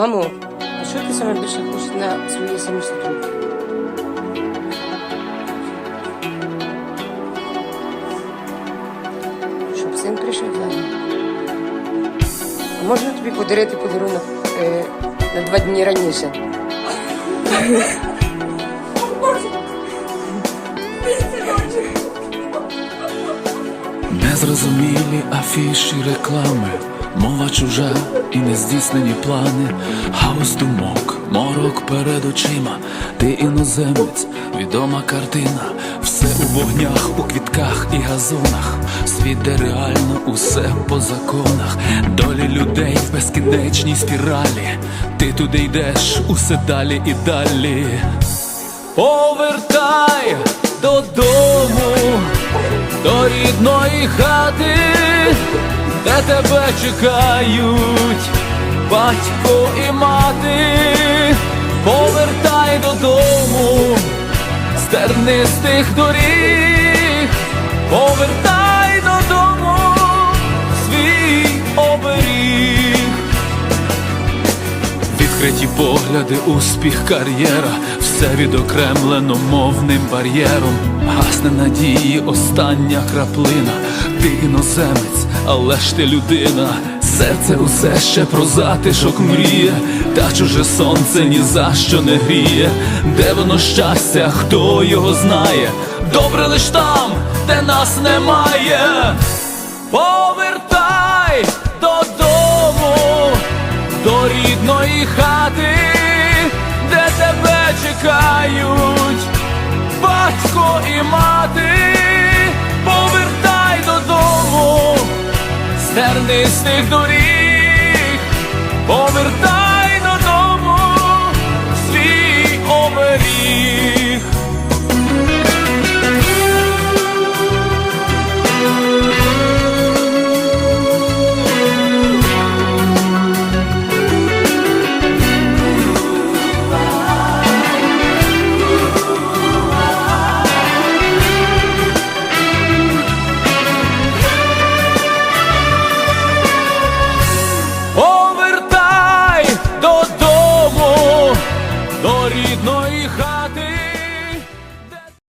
Мамо, а що ти саме більше хочеш на своїй 70 років? Щоб син прийшов за ним. А можна тобі подарити подарунок е, на два дні раніше? Незрозумілі афіші реклами, мова чужа і нездійснені плани, хаос думок, морок перед очима, ти іноземець, відома картина, все у вогнях, у квітках і газонах, світ, де реально усе по законах, долі людей в безкінечній спіралі, ти туди йдеш, усе далі і далі. Повертай додому до рідної хати, де тебе чекають батько і мати, повертай додому, з тернистих доріг, Відкриті погляди, успіх, кар'єра, все відокремлено мовним бар'єром, гасне надії, остання краплина, ти іноземець, але ж ти людина, серце усе ще про затишок мріє, та чуже сонце ні за що не гріє, де воно щастя, хто його знає, добре лиш там, де нас немає. Повертай додому з повертай. рідної хати.